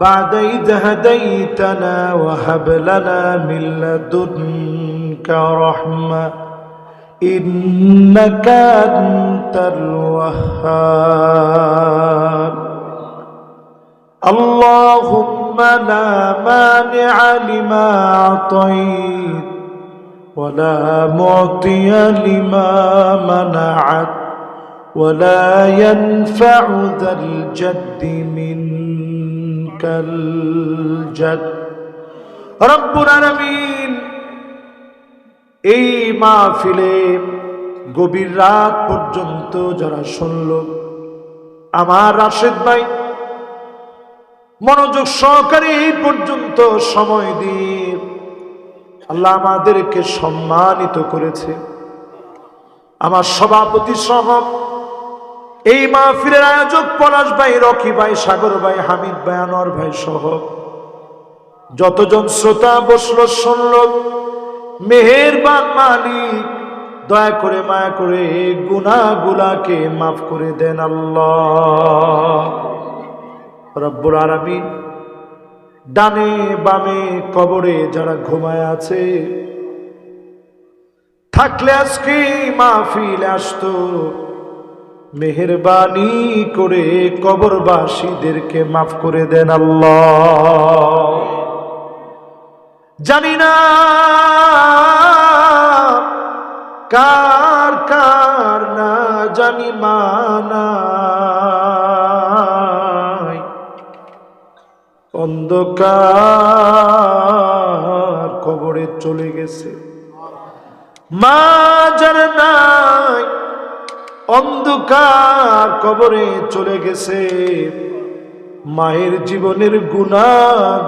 بعد إذ هديتنا وهب لنا من لدنك رحمة. إنك أنت الوهاب. اللهم لا مانع لما أعطيت ولا معطي لما منعت ولا ينفع ذا الجد منك. কালজাদ রব্বুল আলামিন এই মাহফিলে গভীর রাত পর্যন্ত যারা শুনল, আমার রাশেদ ভাই, মনোযোগ সহকারে এই পর্যন্ত সময় দিয়ে আল্লাহ আমাদেরকে সম্মানিত করেছে। আমার সভাপতি সহ এই মাহফিলের আয়োজক পলাশ ভাই, রকি ভাই, সাগর ভাই, হামিদ ভাই, আনোয়ার ভাই সহ যতজন শ্রোতা বসল, শুনল, মেহেরবান মালিক, দয়া করে মায়া করে গুনাগুলাকে মাফ করে দেন আল্লাহ। রব্বুল আলামিন ডানে বামে কবরে যারা ঘুমায় আছে, থাকলে আজকে মাহফিল আসতো। মেহরবানি করে কবরবাসীদেরকে মাফ করে দেন আল্লাহ। জানি না কার কার না জানি মানা। অন্ধকার কবরে চলে গেছে। মা যার নাই অন্ধকার কবরে চলে গেছে। মায়ের জীবনের গুণা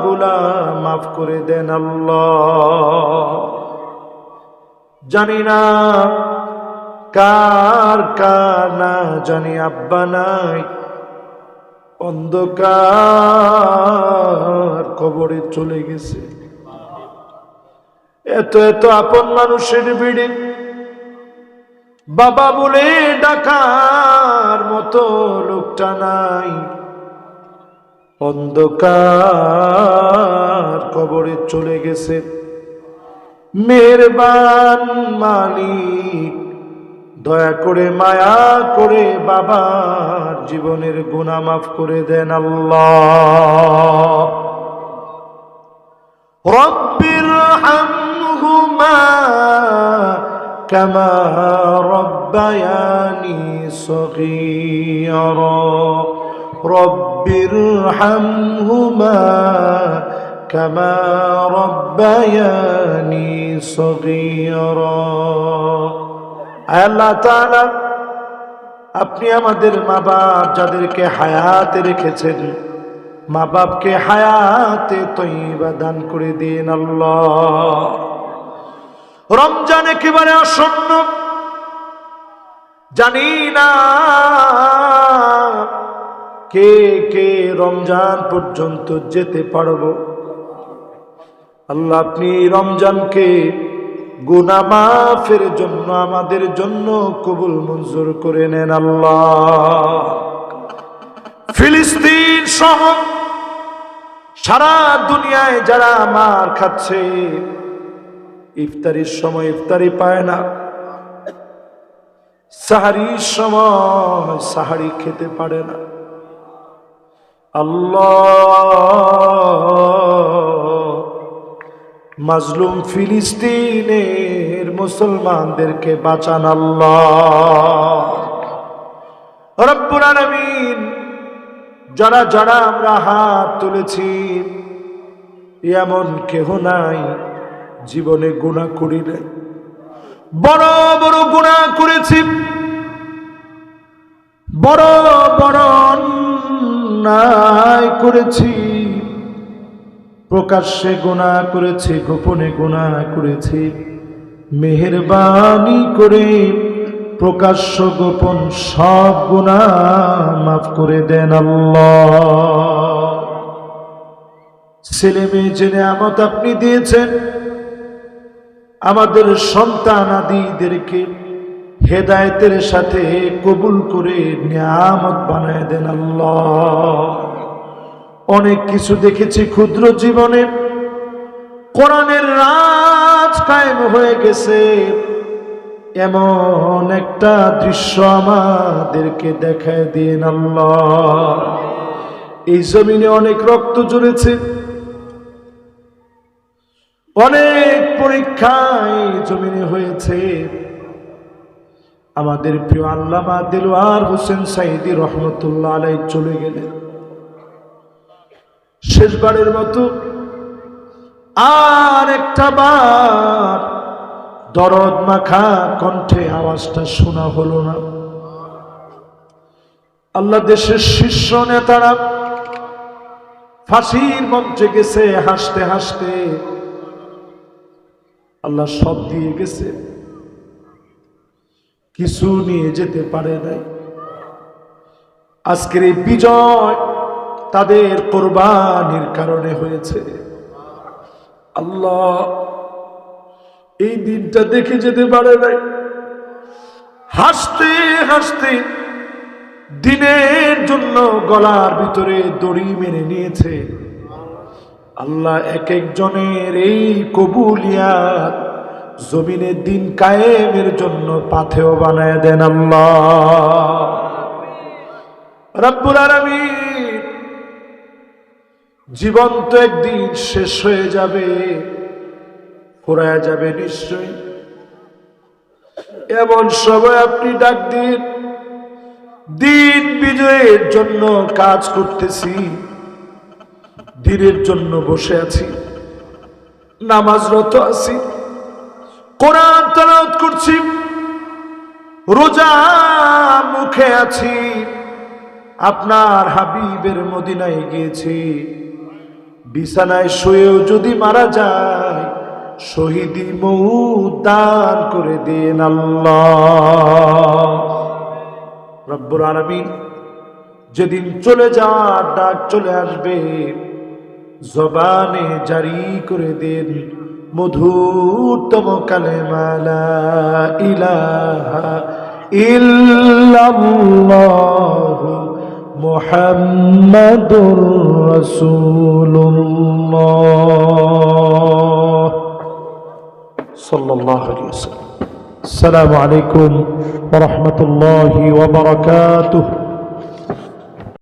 গুলা মাফ করে দেন আল্লাহ। জানি না কার কার না, জানি আব্বা নাই। অন্ধকার কবরে চলে গেছে। এত এত আপন মানুষের ভিড়ে বাবা বলে ডাকার মতো লোকটা নাই। অন্ধকার কবরে চলে গেছে। মেহরবান মালিক, দয়া করে মায়া করে বাবার জীবনের গুণা মাফ করে দেন আল্লাহ। রব্বির হামহুমা كما ربياني صغيرا رب ارحمهما كما ربياني صغيرا আল্লাহ তাআলা আপনি আমাদের মা বাপ যাদেরকে হায়াতে রেখেছেন মা বাপকে হায়াতে তৈবা দান করে দিন আল্লাহ রমজান একেবারে আসন্ন। জানি না কে কে রমজান পর্যন্ত যেতে পারব। আল্লাহ আপনি রমজানকে গুনা মাফের জন্য, আমাদের জন্য কবুল মঞ্জুর করে নেন আল্লাহ। ফিলিস্তিন সহ সারা দুনিয়ায় যারা মার খাচ্ছে ইফতারির সময় ইফতারি পায় না। সাহারির সময় সাহারি খেতে পারে না। আল্লাহ। মাজলুম ফিলিস্তিনের মুসলমানদেরকে বাঁচান আল্লাহ। যারা যারা আমরা হাত তুলেছি, এমন কেহ নাই। জীবনে গুণা করি নাই। বড় বড় গুণা করেছি। বড় বড় অন্যায় করেছি। প্রকাশ্যে গুণা করেছি, গোপনে গুণা করেছি। মেহেরবানি করে প্রকাশ্য গোপন সব গুণা মাফ করে দেন আল্লাহ। ছেলে মেয়ে জেনে আমত আপনি দিয়েছেন। আমাদের সন্তান আদিদেরকে হেদায়েতের সাথে কবুল করে নিয়ামত বানায় দেন আল্লাহ। অনেক কিছু দেখেছি ক্ষুদ্র জীবনে। কোরআনের রাজ কায়েম হয়ে গেছে। এমন একটা দৃশ্য আমাদেরকে দেখায় দিন আল্লাহ। এই জমিনে অনেক রক্ত ঝরেছে। অনেক পরীক্ষায় জমিনে হয়েছে। আমাদের প্রিয় আল্লামা দিলওয়ার হোসেন সাইদি রহমতুল্লাহ আলাই চলে গেলেন। শেষবারের মতো আর একটা বার দরদ মাখা কণ্ঠে আওয়াজটা শোনা হলো না। আল্লাহ দেশের শীর্ষ নেতারা ফাঁসির মঞ্চে গেছে, হাসতে হাসতে আল্লাহ সব দিয়ে গেছে। কিছু নিয়ে যেতে পারে নাই। আজকের এই বিজয় তাদের কোরবানির কারণে হয়েছে। আল্লাহ এই দিনটা দেখে যেতে পারে নাই। হাসতে হাসতে দিনের জন্য গলার ভিতরে দড়ি মেনে নিয়েছে। আল্লাহ এক একজনের এই কবুলিয়াত জমিনে দিন কায়েমের জন্য পাথেও বানায় দেন আল্লাহ। রব্বুল আলামিন, জীবন তো একদিন শেষ হয়ে যাবে, ফুরায় যাবে নিশ্চয়ই। এমন সময় আপনি ডাক দিন দিন বিজয়ের জন্য কাজ করতেছি। দিনের জন্য বসে আছি। নামাজরত আছি। কোরআন তালাওয়াত করছি। রোজা মুখে আছি। আপনার হাবিবের মদিনায় গিয়েছি। বিছানায় শুয়েও যদি মারা যায়, শহীদি মৌ দান করে দেন আল্লাহ। রব্বুর আলমিন যেদিন চলে যাওয়ার ডাক চলে আসবে জবানে জারি করে দেন মধুরতম কালেমালা ইলাহা ইল্লাল্লাহ মুহাম্মাদুর রাসূলুল্লাহ। সাল্লাল্লাহু আলাইহি আসসালামু আলাইকুম ওয়া রাহমাতুল্লাহি